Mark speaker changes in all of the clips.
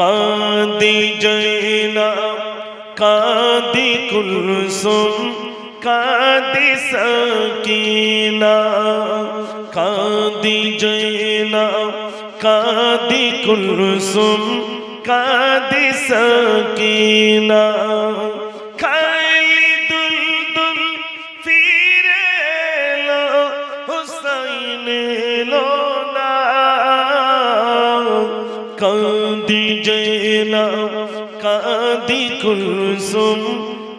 Speaker 1: কাঁদি জৈনা কাঁদি কুলসুম কাঁদি সকিনা কাঁদি জৈনা কাঁদি কুলসুম কাঁদি সকিনা। ফিরে হুসাইন জেনা কাঁদি কুলসুম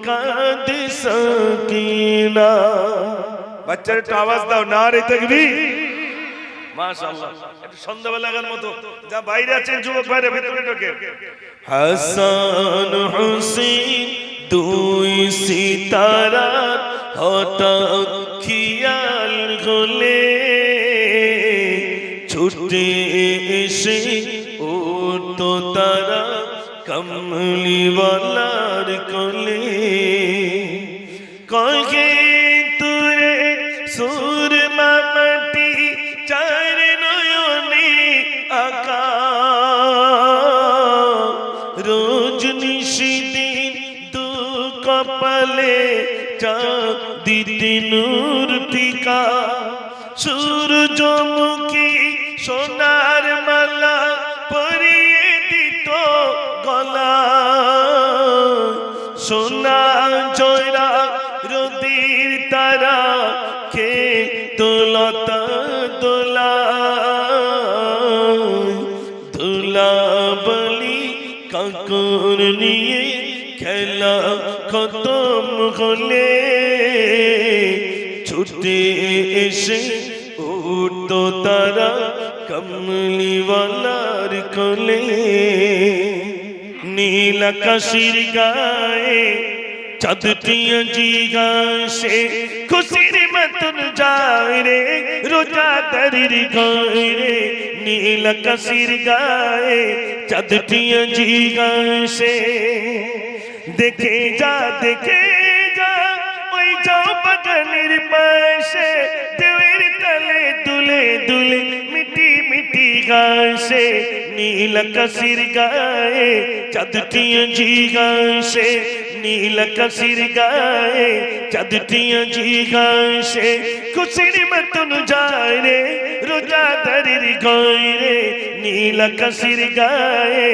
Speaker 1: কাঁদি সকিনা
Speaker 2: বাচ্চার একটু আওয়াজ দাও না রে দেখবি
Speaker 1: মাশাআল্লাহ
Speaker 2: একটু সন্ধ্যাবেলাকার মতো যা বাইরে আছেন যুবক বাইরে ভেতরে ঢোকে
Speaker 1: হাসান হুসেন দুই সিতারা হঠাৎ খেয়াল হলে ছুটে এসে ও তো তারা কমলিওয়ালার কলে কহে তুরে সুর মামাটি চার নয়নে আকা। রোজ নিশিদিন দু কপালে চাঁদ দিতে নূর টিকা সূর্যমুখী সোনার সোনা জয়রা রদির তারা কে তোলতা দোলা। ধুলা বলি কাকুর নিয়ে খেলা খতম হলে। ছুটে এসে উঠতো তারা কমলিওয়ালার কোলে। নীল আকাশের গায়ে চাঁদটিয়া জিগাসে খুশির মতন যায় রে, রোজা দরির গায়ে রে, নীল আকাশের গায়ে চাঁদটিয়া জিগাসে দেখে যা দেখে যা, ওই যাও বাগানের পাশে, দেওয়ের তলে দুলে দুলে মিটি মিটি গাছে নীল কসির গায়ে চাঁদটিয়া জি গাছে নীল কসির গায়ে চাঁদটিয়া জি গাছে খুশির মতন যায় রে রোজা দরির গায়ে রে নীল কসির গায়ে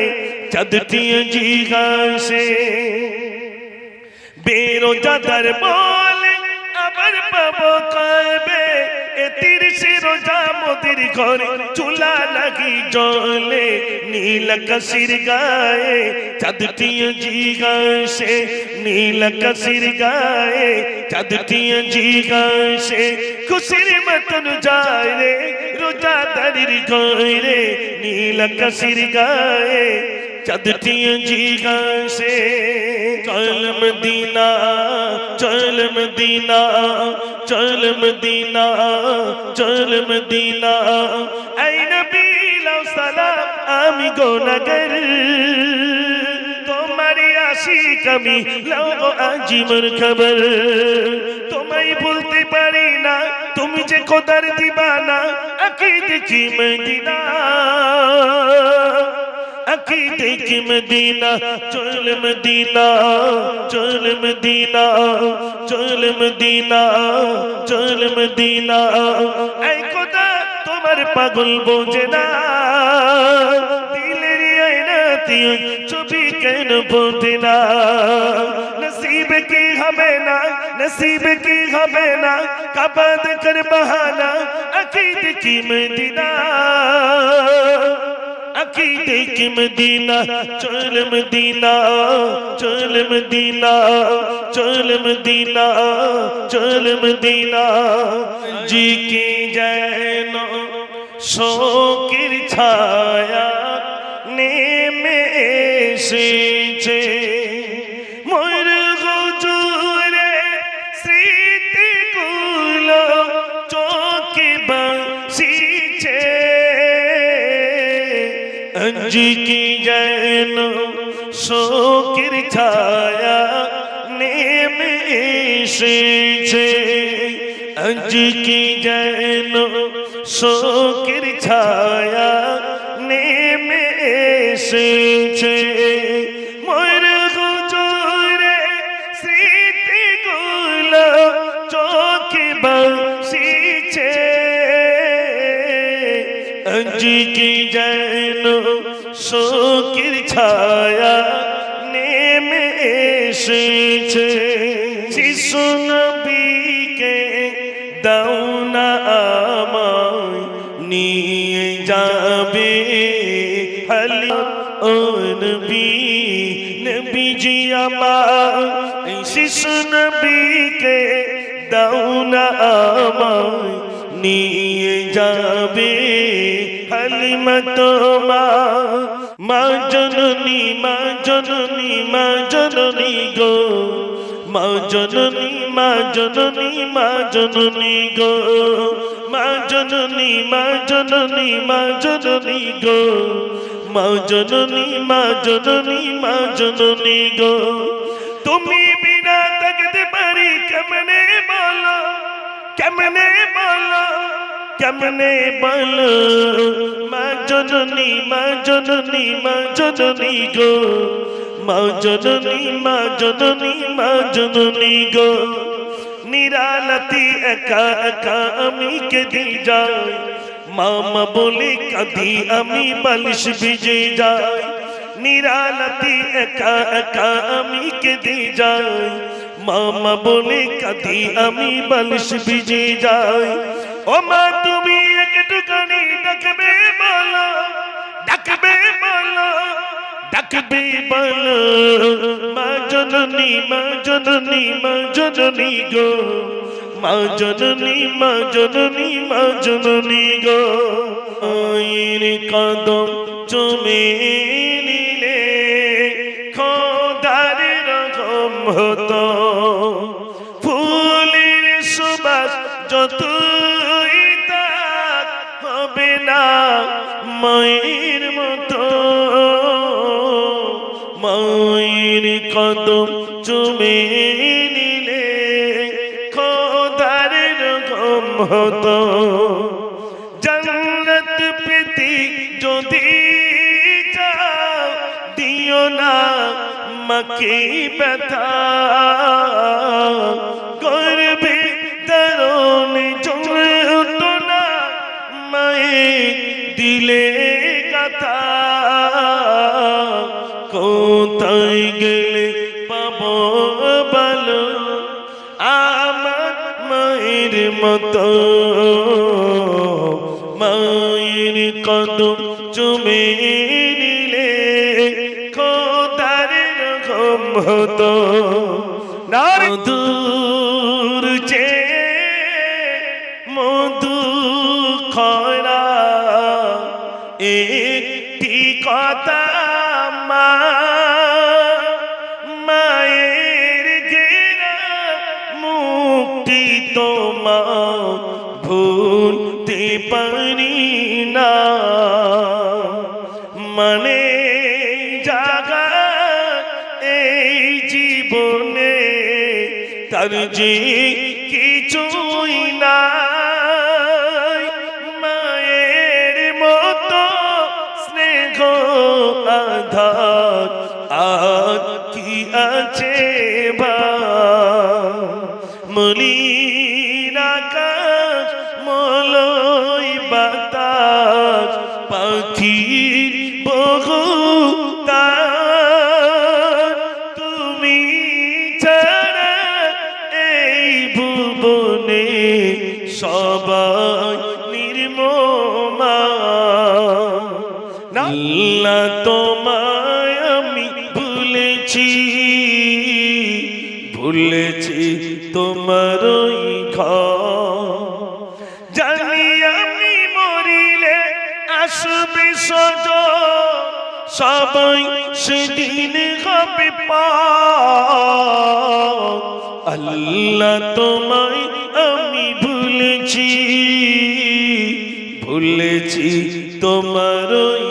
Speaker 1: চাঁদটিয়া জি গাছে বেরোজাদার বলে আবার পাবো কবে তিরিশে রোজা মোদির ঘরে চুলা লাগি জলে নীল কসির গায়ে চাঁদটিয়া জি গাছে নীল কসির গায়ে চাঁদটিয়া জি গাছে খুশির মতন যায় রে রোজা দারির ঘরে নীল কসির গায়ে চাঁদটিয়া জি গাছে চল মদিনা চল মদিনা চল মদিনা চল মদিনা আই নবী লাও সালাম আমি গোনগর তোমারি আশিক আমি লাও গো আজিমর খবর তোমায় বলতে পারি না তুমি যে খোদার দিবানা আকিদ কি মদিনা عقیدے کی مدینہ چل مدینہ چل مدینہ چل مدینہ چل مدینہ اے خدا تمہار پاگل بوجھنا دلری آئیناتی چھپی کن بوجھنا نصیب کی ہمیں نہ نصیب کی ہمیں نہ کعبہ کر بہانا عقید کی مدینہ তাকি দেখি মদিনা? চল মদিনা চল মদিনা চল মদিনা চল মদিনা। জি কি যেন শোকের ছায়া নেমে এসেছে। আজ কি যেন শোকের ছায়া নেমে এসেছে আজ কি যেন শোকের ছায়া নেমে এসেছে আজকে যেন শোকের ছায়া নেমে এসেছে শিশু নবীকে দাও না আমায় নিয়ে যাবে হালি ও নবী নবীজি আমার শিশু নবীকে দাও না আমায় নিয়ে যাবে হালিমা তোমা মা জননী মা জননী মা জননী গো, মা জননী মা জননী মা জননী গো, মা জননী মা জননী মা জননী গো, মা জননী মা জননী মা জননী গো, তুমি বিনা থাকতে পারি, কেমনে বলো কেমনে বলো? কেমনে বলো? মা জননী মা জননী মা জননী গো। মা জননী মা জননী, মা গো। নিরালতি একা একা আমি কেঁদে যাই। মামা বলে কাঁদি আমি বালিশ ভিজে যাই। নিরালতি একা একা আমি কেঁদে যাই। মামা বলে কাঁদি আমি বালিশ ভিজে যাই। ও মা, তুমি একটুখানি ডাকবে বলো ডাকবে বলো ডাকবে বলো মা জননী মা জননী মা জননী গো, মা জননী মা জননী মা জননী গো। আইন কদম চুমে নিলে, খোদার রকম হতো। ফুলের সুবাস যতই তাক হবে না মায়ের মতো। মায়ের কদম চুমে নিলে খোদার রকম হতো। জন্নত প্রীতি যদি চাও, দিও না মাকে ব্যথা। করবে মতো মায়ের কদম চুমে নিলে খোদার রকম হতো। ভুলতে পারি না। মানে জাগা এই জীবনে তার যে কিছুই না মায়ের মতো স্নেহ আধার আর কি আছে বা? মলিন আল্লাহ তোমায় আমি ভুলেছি ভুলেছি তোমার জানি আমি মরিলে আসবে সজ, সবাই সেদিন হবে আল্লাহ তোমায় আমি ভুলেছি ভুলেছি তোমার ওই ঘর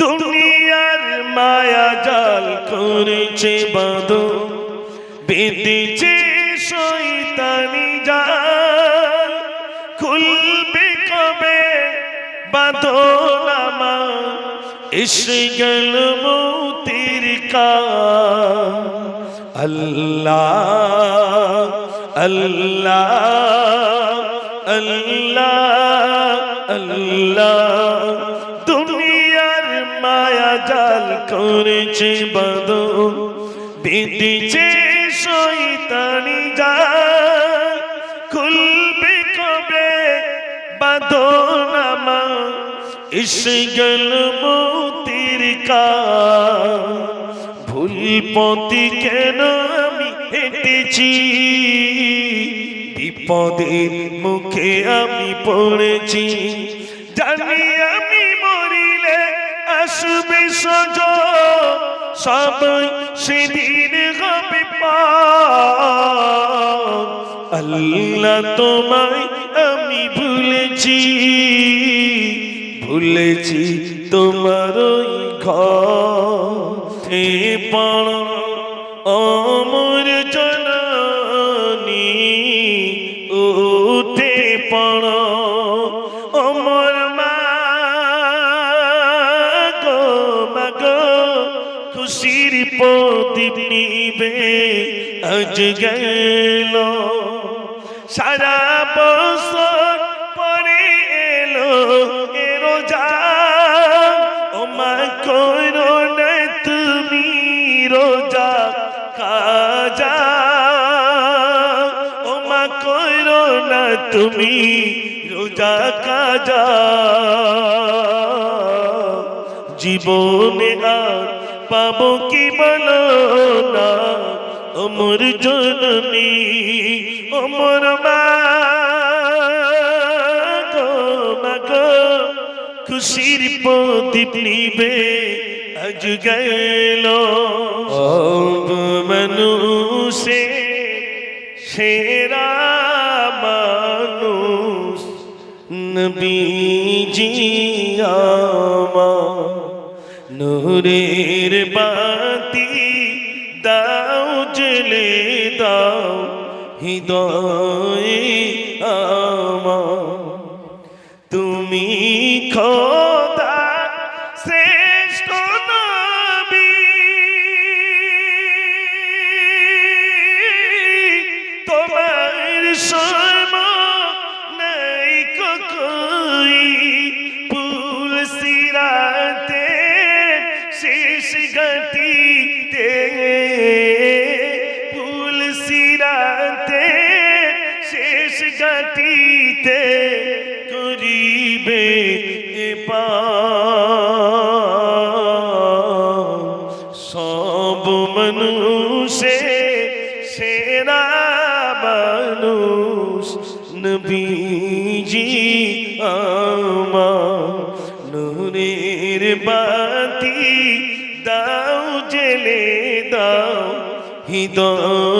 Speaker 1: দুনিয়ার মায়া জাল করেছে বাঁধ, বেঁধেছে শৈতানি জাল। খুলবে কবে বাঁধো নামা এসে গেল মৌতির আল্লাহ আল্লাহ আল্লাহ। আল্লাহ, দুনিয়ার মায়া জাল করেছে বদল বেঁধেছে শৈতানি যা খুলবে কবে বাদনামা এসে গেল মতির কা ভুল পথে কেন আমি হেঁটেছি? বিপদের মুখে আমি পড়েছি। জানি আমি মরিলে আসবে সজ। সবাই সেদিন হবে আল্লাহ তোমায় আমি ভুলেছি ভুলেছি তোমার ঘরে। পড় অমর নিবে, আজ গেল। সারা বছর পরে এলো এ রোজা। ও মা, করো না তুমি রোজা, কাজা। ও মা, করো না তুমি রোজা, কাজা। জীবনে আর পাবো কি বলো না অমর জননী, অমর খুশির প্রদীপ নিবে, আজ গেল। মানুষে, সেরা মানুষ, নবীজি। নূরের বাতি দাও জেলে দাও হৃদয়ে জেলে দাও হৃদয় আমার